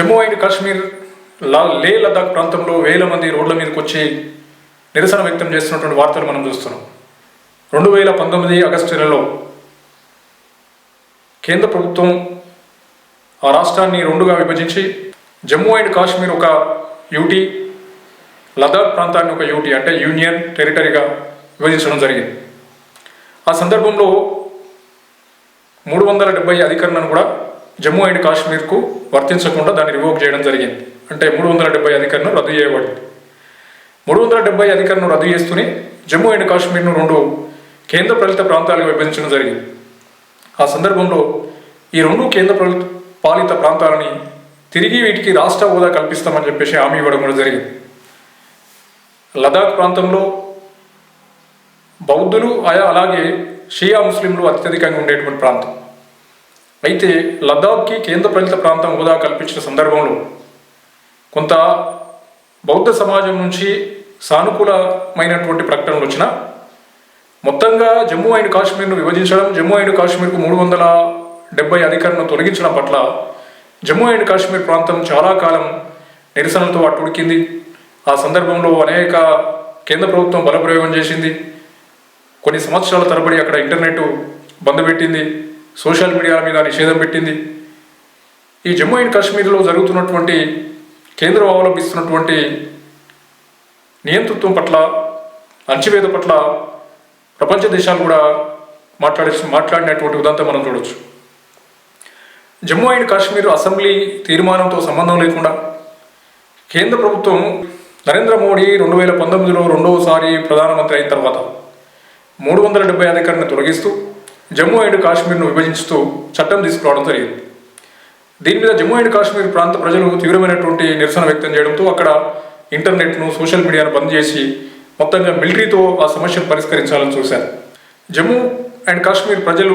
Jammu and Kashmir లా లే లదాఖ్ ప్రాంతంలో వేల మంది రోడ్ల మీదకి వచ్చి నిరసన వ్యక్తం చేస్తున్నటువంటి వార్తలు మనం చూస్తున్నాం. రెండు వేల పంతొమ్మిది ఆగస్టు నెలలో కేంద్ర ప్రభుత్వం ఆ రాష్ట్రాన్ని రెండుగా విభజించి జమ్మూ అండ్ కాశ్మీర్ ఒక యూటీ లదాఖ్ ప్రాంతాన్ని ఒక యూటీ అంటే యూనియన్ టెరిటరీగా విభజించడం జరిగింది. ఆ సందర్భంలో మూడు వందల డెబ్బై అధికరణను కూడా జమ్మూ అండ్ కాశ్మీర్కు వర్తించకుండా దాన్ని రివోక్ చేయడం జరిగింది. అంటే మూడు వందల డెబ్బై అధికారులను రద్దు చేయబడింది. మూడు వందల డెబ్బై అధికారులను రద్దు చేస్తూనే జమ్మూ అండ్ కాశ్మీర్ను రెండు కేంద్ర పాలిత ప్రాంతాలుగా విభజించడం జరిగింది. ఆ సందర్భంలో ఈ రెండు కేంద్ర ప్రభుత్వ పాలిత ప్రాంతాలని తిరిగి వీటికి రాష్ట్ర హోదా కల్పిస్తామని చెప్పేసి హామీ ఇవ్వడం కూడా జరిగింది. లదాఖ్ ప్రాంతంలో బౌద్ధులు ఆయా అలాగే షియా ముస్లింలు అత్యధికంగా ఉండేటువంటి ప్రాంతం. అయితే లద్దాఖ్కి కేంద్రపాలిత ప్రాంతం హోదా కల్పించిన సందర్భంలో కొంత బౌద్ధ సమాజం నుంచి సానుకూలమైనటువంటి ప్రకటనలు వచ్చిన మొత్తంగా జమ్మూ అండ్ కాశ్మీర్ను విభజించడం జమ్మూ అండ్ కాశ్మీర్కు మూడు వందల డెబ్బై అధికారులను తొలగించడం పట్ల జమ్మూ అండ్ కాశ్మీర్ ప్రాంతం చాలా కాలం నిరసనలతో అట్టుడికింది. ఆ సందర్భంలో అనేక కేంద్ర ప్రభుత్వం బలప్రయోగం చేసింది. కొన్ని సంవత్సరాల తరబడి అక్కడ ఇంటర్నెట్ బంద్ పెట్టింది. సోషల్ మీడియాల మీద నిషేధం పెట్టింది. ఈ జమ్మూ అండ్ కాశ్మీర్లో జరుగుతున్నటువంటి కేంద్రం అవలంబిస్తున్నటువంటి నియంతృత్వం పట్ల అణచివేత పట్ల ప్రపంచ దేశాలు కూడా మాట్లాడే మాట్లాడినటువంటి ఉదంతం మనం చూడవచ్చు జమ్మూ అండ్ కాశ్మీర్ అసెంబ్లీ తీర్మానంతో సంబంధం లేకుండా కేంద్ర ప్రభుత్వం నరేంద్ర మోడీ రెండు వేల పంతొమ్మిదిలో రెండవసారి ప్రధానమంత్రి అయిన తర్వాత మూడు వందల డెబ్బై అధికారిని తొలగిస్తూ జమ్మూ అండ్ కాశ్మీర్ను విభజించుతూ చట్టం తీసుకురావడం జరిగింది. దీని మీద జమ్మూ అండ్ కాశ్మీర్ ప్రాంత ప్రజలు తీవ్రమైనటువంటి నిరసన వ్యక్తం చేయడంతో అక్కడ ఇంటర్నెట్ను సోషల్ మీడియాను బంద్ చేసి మొత్తంగా మిలిటరీతో ఆ సమస్యను పరిష్కరించాలని చూశారు. జమ్మూ అండ్ కాశ్మీర్ ప్రజలు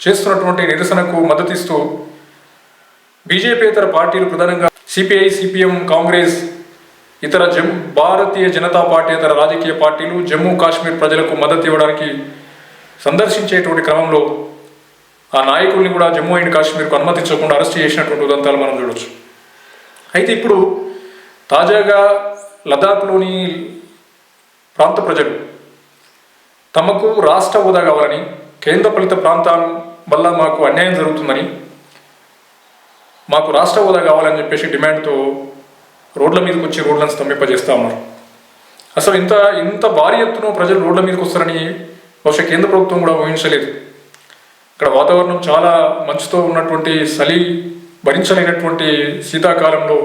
చేస్తున్నటువంటి నిరసనకు మద్దతిస్తూ బీజేపీతర పార్టీలు ప్రధానంగా సిపిఐ సిపిఎం కాంగ్రెస్ ఇతర జమ్ భారతీయ జనతా పార్టీ ఇతర రాజకీయ పార్టీలు జమ్మూ కాశ్మీర్ ప్రజలకు మద్దతు ఇవ్వడానికి సందర్శించేటువంటి క్రమంలో ఆ నాయకుల్ని కూడా జమ్మూ అండ్ కాశ్మీర్కు అనుమతించకుండా అరెస్ట్ చేసినటువంటి ఉదంతాలు మనం చూడవచ్చు అయితే ఇప్పుడు తాజాగా లదాఖ్లోని ప్రాంత ప్రజలు తమకు రాష్ట్ర హోదా కావాలని కేంద్ర ఫలిత ప్రాంతం వల్ల మాకు అన్యాయం జరుగుతుందని మాకు రాష్ట్ర హోదా కావాలని చెప్పేసి డిమాండ్తో రోడ్ల మీదకి వచ్చి రోడ్లను స్తంభింపజేస్తా ఉన్నారు. అసలు ఇంత ఇంత భారీ ఎత్తున ప్రజలు రోడ్ల మీదకి వస్తారని బహుశా కేంద్ర ప్రభుత్వం కూడా ఊహించలేదు. ఇక్కడ వాతావరణం చాలా మంచుతో ఉన్నటువంటి చలి భరించలేనటువంటి శీతాకాలంలో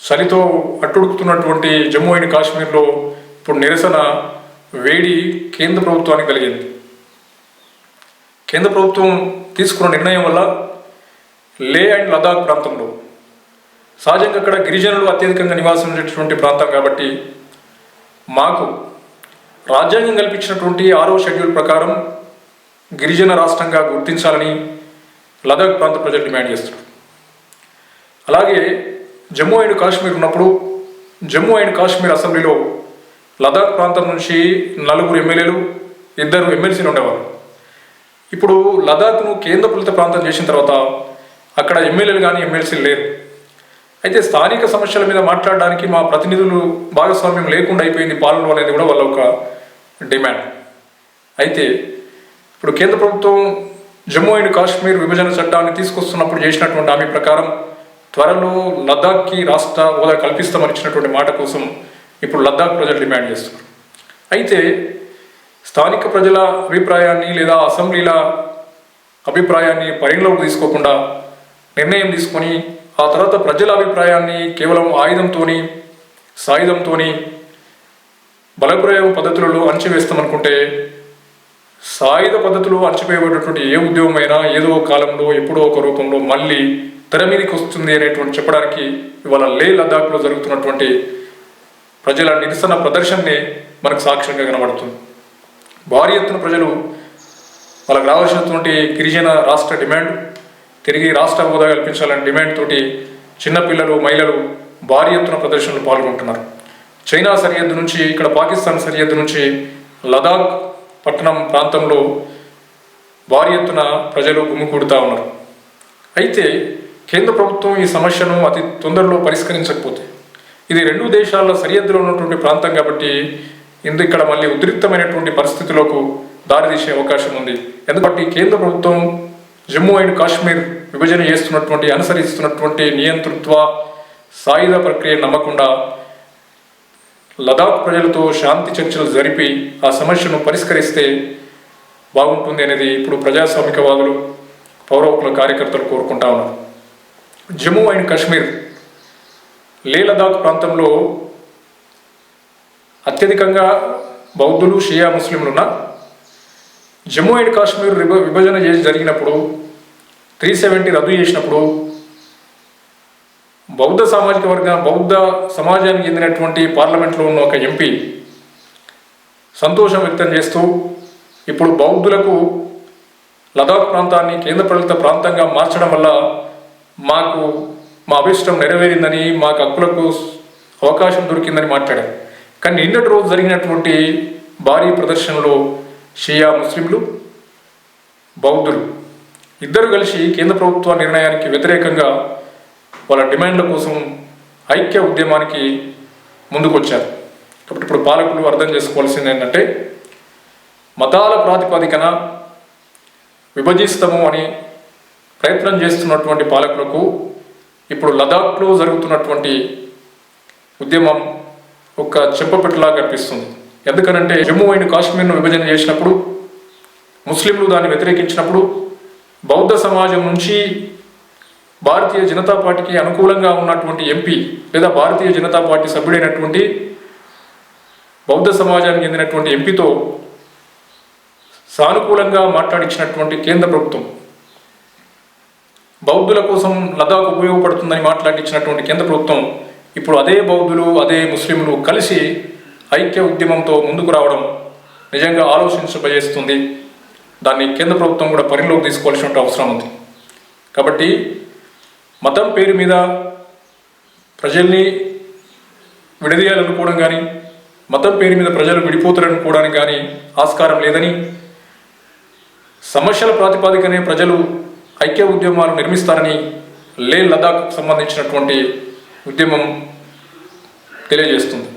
చలితో అట్టుడుకుతున్నటువంటి జమ్మూ అండ్ కాశ్మీర్లో ఇప్పుడు నిరసన వేడి కేంద్ర ప్రభుత్వానికి కలిగింది. కేంద్ర ప్రభుత్వం తీసుకున్న నిర్ణయం వల్ల లే అండ్ లదాఖ్ ప్రాంతంలో సహజంగా అక్కడ గిరిజనులు అత్యధికంగా నివాసం ఉండేటటువంటి ప్రాంతం కాబట్టి మాకు రాజ్యాంగం కల్పించినటువంటి ఆరో షెడ్యూల్ ప్రకారం గిరిజన రాష్ట్రంగా గుర్తించాలని లదాఖ్ ప్రాంత ప్రజలు డిమాండ్ చేస్తున్నారు. అలాగే జమ్మూ అండ్ కాశ్మీర్ ఉన్నప్పుడు జమ్మూ అండ్ కాశ్మీర్ అసెంబ్లీలో లదాఖ్ ప్రాంతం నుంచి నలుగురు ఎమ్మెల్యేలు ఇద్దరు ఎమ్మెల్సీలు ఉండేవారు. ఇప్పుడు లదాఖ్ను కేంద్రపాలిత ప్రాంతం చేసిన తర్వాత అక్కడ ఎమ్మెల్యేలు కానీ ఎమ్మెల్సీలు లేరు. అయితే స్థానిక సమస్యల మీద మాట్లాడడానికి మా ప్రతినిధులు భాగస్వామ్యం లేకుండా అయిపోయింది పాలన అనేది కూడా వాళ్ళ ఒక డిమాండ్. అయితే ఇప్పుడు కేంద్ర ప్రభుత్వం జమ్మూ అండ్ కాశ్మీర్ విభజన చట్టాన్ని తీసుకొస్తున్నప్పుడు చేసినటువంటి హామీ ప్రకారం త్వరలో లద్దాఖ్కి రాష్ట్ర హోదా కల్పిస్తామని ఇచ్చినటువంటి మాట కోసం ఇప్పుడు లద్దాఖ్ ప్రజలు డిమాండ్ చేస్తున్నారు. అయితే స్థానిక ప్రజల అభిప్రాయాన్ని లేదా అసెంబ్లీల అభిప్రాయాన్ని పరిగణలోకి తీసుకోకుండా నిర్ణయం తీసుకొని ఆ తర్వాత ప్రజల అభిప్రాయాన్ని కేవలం ఆయుధంతోని సాయుధంతోని బలప్రయోగ పద్ధతులలో అణచివేస్తామనుకుంటే సాయుధ పద్ధతులు అణచిపోయబడినటువంటి ఏ ఉద్యోగమైనా ఏదో ఒక కాలంలో ఎప్పుడో ఒక రూపంలో మళ్ళీ తెర మీదకి వస్తుంది అనేటువంటి చెప్పడానికి ఇవాళ లే లద్దాఖ్లో జరుగుతున్నటువంటి ప్రజల నిరసన ప్రదర్శననే మనకు సాక్ష్యంగా కనబడుతుంది. భారీ ఎత్తున ప్రజలు వాళ్ళకి రావాల్సినటువంటి గిరిజన రాష్ట్ర డిమాండ్ తిరిగి రాష్ట్ర హోదా కల్పించాలని డిమాండ్ తోటి చిన్నపిల్లలు మహిళలు భారీ ఎత్తున ప్రదర్శనలు పాల్గొంటున్నారు. చైనా సరిహద్దు నుంచి ఇక్కడ పాకిస్తాన్ సరిహద్దు నుంచి లదాఖ్ పట్టణం ప్రాంతంలో భారీ ఎత్తున ప్రజలు గుమికూడుతూ ఉన్నారు. అయితే కేంద్ర ప్రభుత్వం ఈ సమస్యను అతి తొందరలో పరిష్కరించకపోతే ఇది రెండు దేశాల సరిహద్దులో ఉన్నటువంటి ప్రాంతం కాబట్టి ఇందు ఇక్కడ మళ్ళీ ఉద్రిక్తమైనటువంటి పరిస్థితులకు దారితీసే అవకాశం ఉంది. ఎందుకంటే కేంద్ర ప్రభుత్వం జమ్మూ అండ్ కాశ్మీర్ విభజన చేస్తున్నటువంటి అనుసరిస్తున్నటువంటి నియంతృత్వ సాయుధ ప్రక్రియ నమ్మకుండా లదాఖ్ ప్రజలతో శాంతి చర్చలు జరిపి ఆ సమస్యను పరిష్కరిస్తే బాగుంటుంది అనేది ఇప్పుడు ప్రజాస్వామికవాదులు పౌర కార్యకర్తలు కోరుకుంటా ఉన్నారు. జమ్మూ అండ్ కాశ్మీర్ లే లదాఖ్ ప్రాంతంలో అత్యధికంగా బౌద్ధులు షియా ముస్లింలు ఉన్న జమ్మూ అండ్ కాశ్మీర్ విభ- విభజన చేసి జరిగినప్పుడు త్రీ సెవెంటీ రద్దు చేసినప్పుడు బౌద్ధ సామాజిక వర్గ బౌద్ధ సమాజానికి చెందినటువంటి పార్లమెంట్లో ఉన్న ఒక ఎంపీ సంతోషం వ్యక్తం చేస్తూ ఇప్పుడు బౌద్ధులకు లదాఖ్ ప్రాంతాన్ని కేంద్రపాలిత ప్రాంతంగా మార్చడం వల్ల మాకు మా అభిష్టం నెరవేరిందని మాకు హక్కులకు అవకాశం దొరికిందని మాట్లాడారు. కానీ నిన్నటి రోజు జరిగినటువంటి భారీ ప్రదర్శనలో షియా ముస్లింలు బౌద్ధులు ఇద్దరు కలిసి కేంద్ర ప్రభుత్వ నిర్ణయానికి వ్యతిరేకంగా వాళ్ళ డిమాండ్ల కోసం ఐక్య ఉద్యమానికి ముందుకొచ్చారు. కాబట్టి ఇప్పుడు పాలకులు అర్థం చేసుకోవాల్సింది ఏంటంటే మతాల ప్రాతిపదికన విభజిస్తాము అని ప్రయత్నం చేస్తున్నటువంటి పాలకులకు ఇప్పుడు లదాఖ్లో జరుగుతున్నటువంటి ఉద్యమం ఒక చెప్పపెట్టులా కనిపిస్తుంది ఎందుకనంటే జమ్మూ అండ్ కాశ్మీర్ను విభజన చేసినప్పుడు ముస్లింలు దాన్ని వ్యతిరేకించినప్పుడు బౌద్ధ సమాజం నుంచి భారతీయ జనతా పార్టీకి అనుకూలంగా ఉన్నటువంటి ఎంపీ లేదా భారతీయ జనతా పార్టీ సభ్యుడైనటువంటి బౌద్ధ సమాజానికి చెందినటువంటి ఎంపీతో సానుకూలంగా మాట్లాడించినటువంటి కేంద్ర ప్రభుత్వం. బౌద్ధుల కోసం లదాఖ్ ఉపయోగపడుతుందని మాట్లాడించినటువంటి కేంద్ర ప్రభుత్వం ఇప్పుడు అదే బౌద్ధులు అదే ముస్లింలు కలిసి ఐక్య ఉద్యమంతో ముందుకు రావడం నిజంగా ఆలోచించబజేస్తుంది దాన్ని కేంద్ర ప్రభుత్వం కూడా పరిలోకి తీసుకోవాల్సిన అవసరం ఉంది. కాబట్టి మతం పేరు మీద ప్రజల్ని విడదీయాలనుకోవడం కానీ మతం పేరు మీద ప్రజలు విడిపోతారనుకోవడానికి కానీ ఆస్కారం లేదని సమస్యల ప్రాతిపాదికనే ప్రజలు ఐక్య ఉద్యమాలు నిర్మిస్తారని లే లదాఖ్ సంబంధించినటువంటి ఉద్యమం తెలియజేస్తుంది.